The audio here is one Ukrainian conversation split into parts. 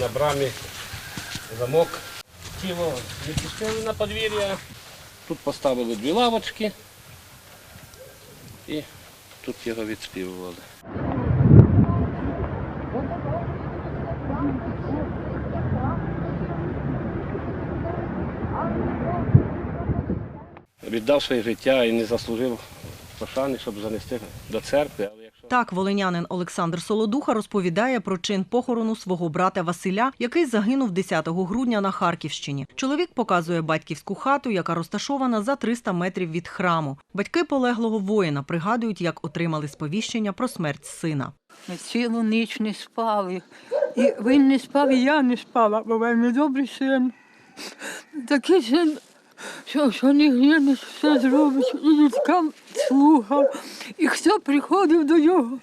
на брамі замок. Тіло не пустили на подвір'я. Тут поставили дві лавочки і тут його відспівували. Віддав своє життя і не заслужив пошани, щоб занести до церкви. Так, волинянин Олександр Солодуха розповідає про чин похорону свого брата Василя, який загинув 10 грудня на Харківщині. Чоловік показує батьківську хату, яка розташована за 300 метрів від храму. Батьки полеглого воїна пригадують, як отримали сповіщення про смерть сина. Ми цілу ніч не спали. І він не спав, і я не спала, бо він добрий син. Такий син, що, що не все зробить, і діткам слухав, і хто приходив до нього.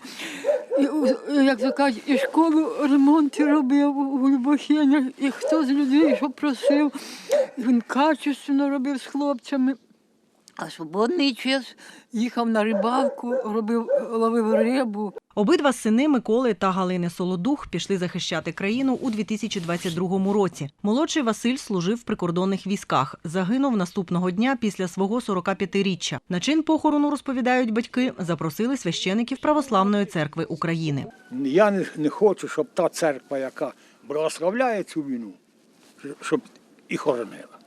І, як то кажуть, і школу ремонти робив у Любохінях, і хто з людей, що просив, він качественно робив з хлопцями. А свободний час їхав на рибалку, робив, ловив рибу. Обидва сини Миколи та Галини Солодух пішли захищати країну у 2022 році. Молодший Василь служив в прикордонних військах. Загинув наступного дня після свого 45-річчя. На чин похорону розповідають батьки, запросили священиків Православної церкви України. Я не, не хочу, щоб та церква, яка благословляє цю війну, щоб і хоронила.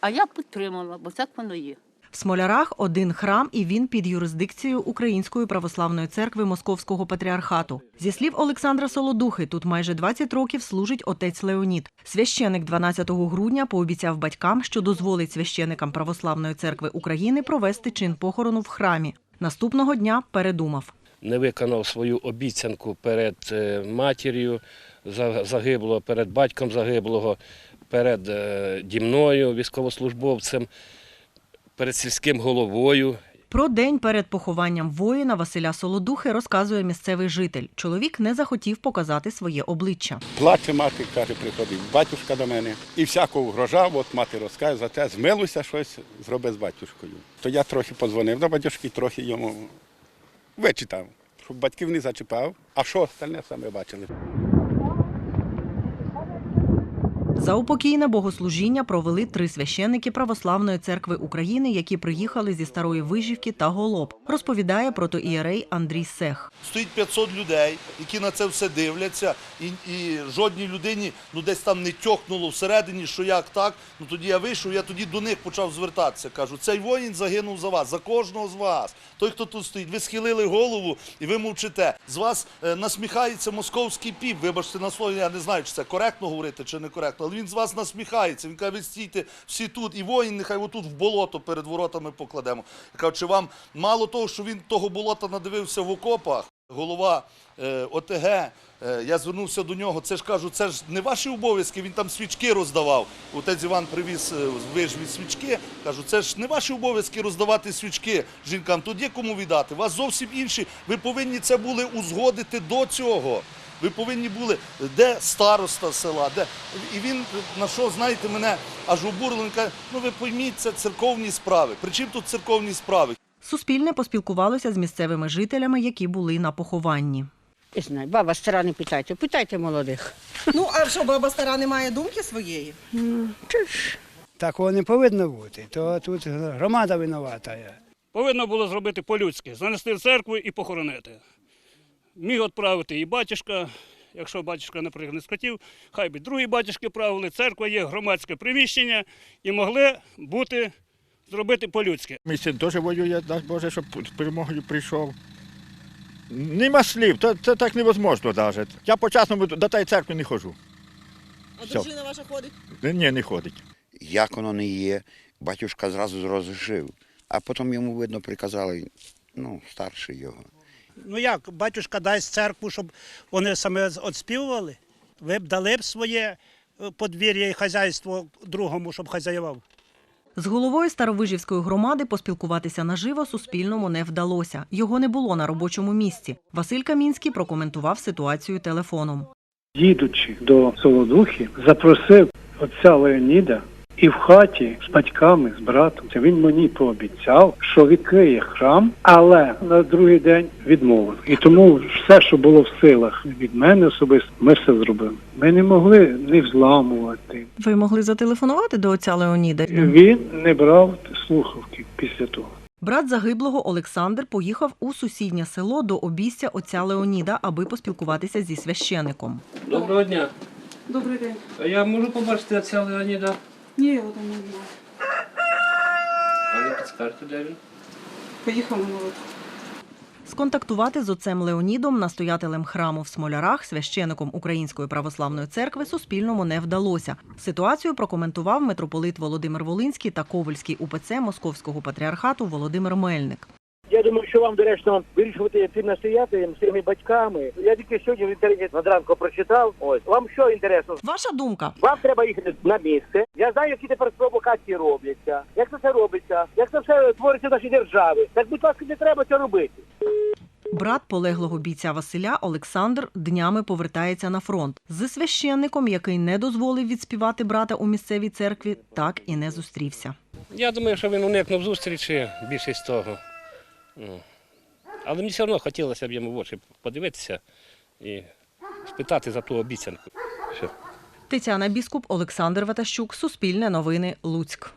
А я підтримала, бо так воно є. В Смолярах один храм, і він під юрисдикцією Української православної церкви Московського патріархату. Зі слів Олександра Солодухи, тут майже 20 років служить отець Леонід. Священик 12 грудня пообіцяв батькам, що дозволить священикам Православної церкви України провести чин похорону в храмі. Наступного дня передумав. не виконав свою обіцянку перед е, матір'ю за- загиблого, перед батьком загиблого, перед е, дімною, військовослужбовцем, перед сільським головою. Про день перед похованням воїна Василя Солодухи розказує місцевий житель. Чоловік не захотів показати своє обличчя. Плаче мати, каже, приходить батюшка до мене. І всякого вгрожав, от мати розкаже за те, змилуйся щось, зроби з батюшкою. То я трохи подзвонив до батюшки, трохи йому вичитав, щоб батьків не зачіпав. А що остальне саме бачили. За упокійне богослужіння провели три священники Православної церкви України, які приїхали зі Старої Вижівки та Голоб. Розповідає протоієрей Андрій Сех. Стоїть 500 людей, які на це все дивляться, і, і жодній людині ну десь там не тьохнуло всередині, що як так. Ну тоді я вийшов, я тоді до них почав звертатися. Кажу, цей воїн загинув за вас, за кожного з вас. Той, хто тут стоїть, ви схилили голову і ви мовчите. З вас е, насміхається московський піп. Вибачте на слово, я не знаю, чи це коректно говорити, чи не коректно, але він з вас насміхається. Він каже, ви стійте всі тут, і воїн нехай отут в болото перед воротами покладемо. Я кажу, чи вам мало того, що він того болота надивився в окопах, голова е, ОТГ, е, я звернувся до нього. Це ж кажу, це ж не ваші обов'язки. Він там свічки роздавав. Отець Іван привіз е, вижві свічки. Кажу, це ж не ваші обов'язки роздавати свічки жінкам. Тут є кому віддати. Вас зовсім інші. Ви повинні це були узгодити до цього. Ви повинні були, де староста села, де і він на що знаєте мене аж обурили. Він каже, ну ви пойміть, це церковні справи. При чим тут церковні справи? Суспільне поспілкувалося з місцевими жителями, які були на похованні. Не знаю, баба стара не питайте, питайте молодих. Ну, а що баба стара не має думки своєї? Такого не повинно бути. То тут громада винувата. Повинно було зробити по-людськи, занести в церкву і похоронити. Міг відправити і батюшка, якщо батюшка, наприклад, не схотів, хай би другі батюшки правили, церква є громадське приміщення і могли бути зробити по-людськи. Мій син теж воює, дай Боже, щоб з перемогою прийшов. Нема слів, це, це так невозможно навіть. Я по-часному до тієї церкви не ходжу. А Все. дружина ваша ходить? Ні, не ходить. як воно не є, батюшка зразу розрішив. А потім йому, видно, приказали, ну, старший його. Ну як, батюшка дасть церкву, щоб вони саме отспівували? Ви б дали б своє е, подвір'я і хазяйство другому, щоб хазяював? З головою Старовижівської громади поспілкуватися наживо Суспільному не вдалося. Його не було на робочому місці. Василь Камінський прокоментував ситуацію телефоном. Їдучи до Солодухи, запросив отця Леоніда і в хаті з батьками, з братом, це він мені пообіцяв, що відкриє храм, але на другий день відмовив. І тому все, що було в силах від мене особисто, ми все зробили. Ми не могли не взламувати. Ви могли зателефонувати до отця Леоніда? Він не брав слухавки після того. Брат загиблого Олександр поїхав у сусіднє село до обійстя отця Леоніда, аби поспілкуватися зі священиком. Доброго дня. Добрий день. А я можу побачити отця Леоніда? Ні, його там не знаю. А не підскажете, де він? Поїхав минулого. Сконтактувати з отцем Леонідом, настоятелем храму в Смолярах, священиком Української православної церкви Суспільному не вдалося. Ситуацію прокоментував митрополит Володимир Волинський та Ковальський УПЦ Московського патріархату Володимир Мельник. Думаю, що вам доречно вирішувати цим настоятелем, з цими батьками. Я тільки сьогодні в інтернеті надранку прочитав. Ось вам що інтересно? Ваша думка? Вам треба їхати на місце. Я знаю, які тепер провокації робляться. Як це все робиться? Як це все твориться в нашій державі? Так, будь ласка, не треба це робити. Брат полеглого бійця Василя Олександр днями повертається на фронт. З священником, який не дозволив відспівати брата у місцевій церкві, так і не зустрівся. Я думаю, що він уникнув зустрічі більшість того. Але мені все одно хотілося б йому в очі подивитися і спитати за ту обіцянку. Все. Тетяна Біскуп, Олександр Ватащук, Суспільне новини, Луцьк.